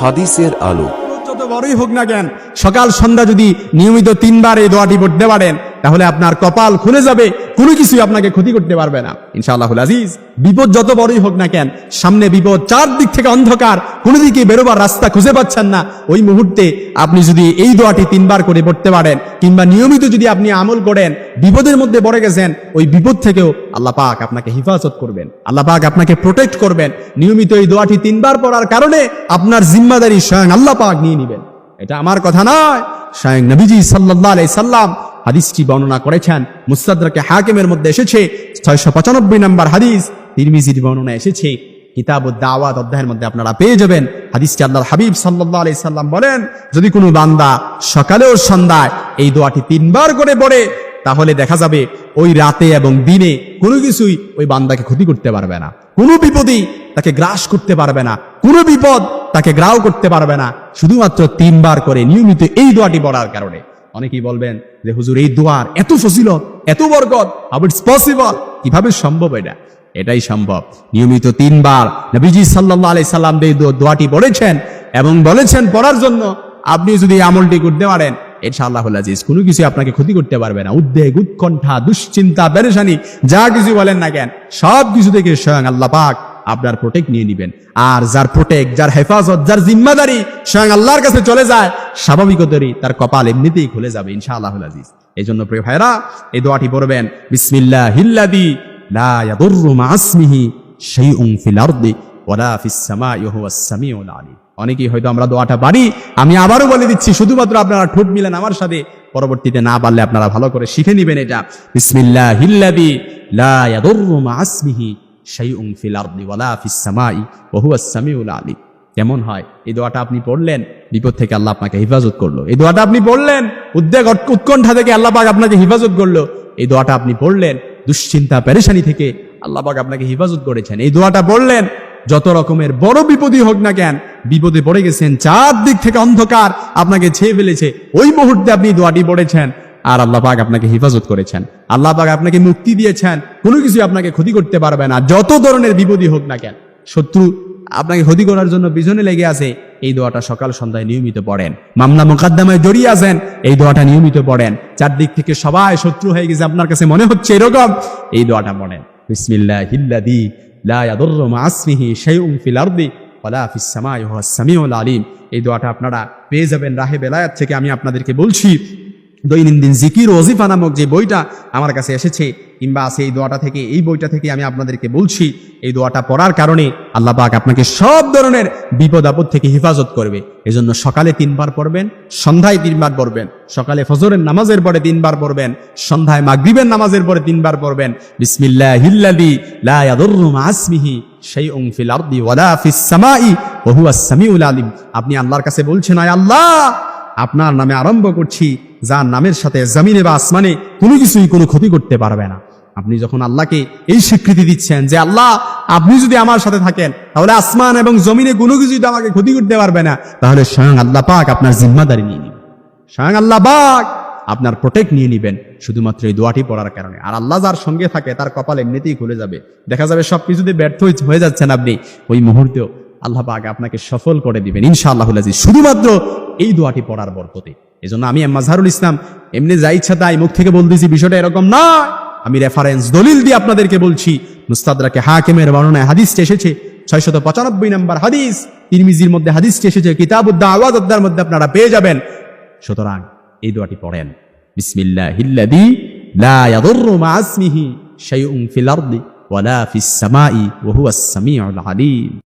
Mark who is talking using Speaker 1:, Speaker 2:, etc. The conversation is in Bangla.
Speaker 1: হাদিসের আলো।
Speaker 2: যত বড়ই হোক না কেন, সকাল সন্ধ্যা যদি নিয়মিত তিনবার এই দোয়াটি পড়তে পারেন তাহলে আপনার কপাল খুলে যাবে, কোনো কিছুই আপনাকে ক্ষতি করতে পারবে না। ইনশাআল্লাহ আজিজ, বিপদ যত বড়ই হোক না কেন, সামনে বিপদ চারদিক থেকে অন্ধকার, কোনো দিকে বেরোবার রাস্তা খুঁজে পাচ্ছেন না। ওই মুহূর্তে আপনি যদি এই দোয়াটি তিনবার করে পড়তে পারেন, কিংবা নিয়মিত যদি আপনি আমল করেন, বিপদের মধ্যে পড়ে গেছেন, ওই বিপদ থেকেও আল্লাহ পাক আপনাকে হিফাজত করবেন, আল্লাহ পাক আপনাকে প্রোটেক্ট করবেন। নিয়মিত এই দোয়াটি তিনবার পড়ার কারণে আপনার জিম্মাদারি স্বয়ং আল্লাহ পাক নিয়ে নেবেন। এটা আমার কথা নয়, স্বয়ং নবীজি সাল্লাহ আলাই সাল্লাম হাদিসটি বর্ণনা করেছেন। মুসাদ্দাকে হাকিমের মধ্যে এসেছে। ছয়শো পঁচানব্বই নম্বর হাদিস তিরমিজির বর্ণনা এসেছে। কিতাব দাওয়াত অধ্যায়ের মধ্যে আপনারা পেয়ে যাবেন। হাদিসটি আল্লাহ হাবিব সাল্লাহ আলাই সাল্লাম বলেন, যদি কোনো বান্দা সকালে ও সন্ধ্যায় এই দোয়াটি তিনবার করে পড়ে, তাহলে দেখা যাবে ওই রাতে এবং দিনে কোনো কিছুই ওই বান্দাকে ক্ষতি করতে পারবে না। কোনো বিপদই তাকে গ্রাস করতে পারবে না। কোনো বিপদ তাকে গ্রাহ করতে পারবে না। শুধুমাত্র তিনবার করে নিয়মিত এই দোয়াটি পড়ার কারণে। অনেকেই বলবেন যে, হুজুর, এই দোয়ার এত ফজিলত, এত বরকত হাউ ইটস পসিবল কীভাবে সম্ভব এটা? এটাই সম্ভব। নিয়মিত তিনবার নবীজি সাল্লাহ আলাই সাল্লাম এই দোয়াটি পড়েছেন এবং বলেছেন পড়ার জন্য, আপনি যদি আমলটি করতে পারেন, ইনশাআল্লাহ আজিজ কোনো কিছু আপনাকে ক্ষতি করতে পারবে না। উদ্বেগ, উৎকণ্ঠা, দুশ্চিন্তা, পেরেশানি, যা কিছু বলেন না কেন, সব কিছু থেকে স্বয়ং আল্লাহ পাক আপনার প্রোটেক্ট নিয়ে নিবেন। আর যার প্রোটেক্ট যার হেফাজত, যার জিম্মাদারি, স্বয়ং আল্লাহর কাছে চলে যায়, স্বাভাবিকতরই তার কপাল এমনিতেই খুলে যাবে ইনশাআল্লাহ আজিজ। এই জন্য প্রিয় ভাইরা এই দোয়াটি পড়বেন বিসমিল্লাহ হিল্লাদি লা ইয়াদুররু মা আসমিহি শাইউন ফিল আরদি ওয়ালা ফিস সামাই ওয়া অনেকেই হয়তো আমরা দোয়াটা পারি, আমি আবারও বলে দিচ্ছি, শুধুমাত্র আপনারা ঠোঁট মিলেন আমার সাথে, পরবর্তীতে না পারলে আপনারা ভালো করে শিখে নেবেন এটা। বিসমিল্লাহ হিল্লাদি লা ইয়াদুররু মা আসমিহি সামিউল কেমন হয়? এই দোয়াটা আপনি পড়লেন, বিপদ থেকে আল্লাহ আপনাকে হেফাজত করল। এই দোয়াটা আপনি পড়লেন, উদ্বেগ উৎকণ্ঠা থেকে আল্লাহ পাক আপনাকে হেফাজত করল। এই দোয়াটা আপনি পড়লেন, দুশ্চিন্তা, পেরেশানি থেকে আল্লাহ পাক আপনাকে হেফাজত করেছেন। এই দোয়াটা পড়লেন, যত রকমের বড় বিপদই হোক না কেন, বিপদে পড়ে গেছেন, চারদিক থেকে অন্ধকার আপনাকে ছেয়ে ফেলেছে। ওই মুহূর্তে আপনি দোয়াটি পড়েছেন। আর আল্লাহ পাক আপনাকে হেফাজত করেছেন। আল্লাহ পাক আপনাকে মুক্তি দিয়েছেন। কোনো কিছু আপনাকে ক্ষতি করতে পারবে না। যত ধরনের বিপদই হোক না কেন, শত্রু আপনাকে ক্ষতি করার জন্য পিছনে লেগে আছে, এই দোয়াটা সকাল সন্ধ্যায় নিয়মিত পড়েন। মামলা মোকদ্দমায় জড়িয়ে আছেন, এই দোয়াটা নিয়মিত পড়েন। চারদিক থেকে সবাই শত্রু হয়ে গেছে, আপনার কাছে মনে হচ্ছে এরকম, এই দোয়াটা পড়েন। বিসমিল্লাহ এই দোয়াটা আপনারা পেয়ে যাবেন রাহে বেলায়াত থেকে। আমি আপনাদেরকে বলছি দৈনন্দিন জিকির ওজিফা নামক যে বইটা আমার কাছে এসেছে, কিংবা আছে এই দোয়াটা থেকে, এই বইটা থেকে আমি আপনাদেরকে বলছি, এই দোয়াটা পড়ার কারণে আল্লাহ পাক আপনাকে সব ধরনের বিপদ আপদ থেকে হেফাজত করবে। এজন্য সকালে তিনবার পড়বেন, সন্ধ্যায় তিনবার পড়বেন, সকালে ফজরের নামাজের পরে তিনবার পড়বেন, সন্ধ্যায় মাগরিবের নামাজের পরে তিনবার পড়বেন। বিসমিল্লাহ হিল্লাদি লা ইয়াদুররু শাইউন ফিল আরদি ফিস সামাই ওয়া হুয়াস সামিউল আলিম। আপনি আল্লাহর কাছে বলছেন, আয় আল্লাহ, আপনার নামে আরম্ভ করছি যার নামের সাথে জমিনে বা আসমানে কোনো কিছুই কোনো ক্ষতি করতে পারবে না। আপনি যখন আল্লাহকে এই স্বীকৃতি দিচ্ছেন যে, আল্লাহ, আপনি যদি আমার সাথে থাকেন, তাহলে আসমান এবং জমিনে কোনো কিছুই আমাকে ক্ষতি করতে পারবে না। তাহলে স্বয়ং আল্লাহ পাক আপনার জিম্মাদারি নিয়ে নিবেন। স্বয়ং আল্লাহ পাক আপনার প্রোটেক্ট নিয়ে নিবেন শুধুমাত্র এই দোয়াটি পড়ার কারণে। আর আল্লাহ যার সঙ্গে থাকে, তার কপাল এমনিতেই খুলে যাবে। দেখা যাবে সব কিছুতে ব্যর্থ হয়ে- যাচ্ছেন আপনি। ওই মুহূর্তেও আল্লাহ পাক আপনাকে সফল করে দিবেন। ইনশাআল্লাহ আজিজ। শুধুমাত্র এই দোয়াটি পড়ার বরকতে। এজন্য আমি মাজহারুল ইসলাম, এমনি যা ইচ্ছা তাই মুখ থেকে বলতেছি বিষয়টা এরকম নয়। আমি রেফারেন্স দলিল দিয়ে আপনাদেরকে বলছি মুস্তাদরাকে হাকিমের বর্ণনায় হাদিসটি এসেছে, ছয়শত পঁচানব্বই নম্বর হাদিস, তিরমিজির মধ্যে হাদিসটি এসেছে কিতাবুদ্দা আওয়াজ অধ্যায়ের মধ্যে আপনারা পেয়ে যাবেন। সুতরাং এই দোয়াটি পড়েন, বিসমিল্লাহিল্লাযী লা ইয়াদুররু ওয়ালা ফিস সামাই ওয়া হুয়াস আলিম।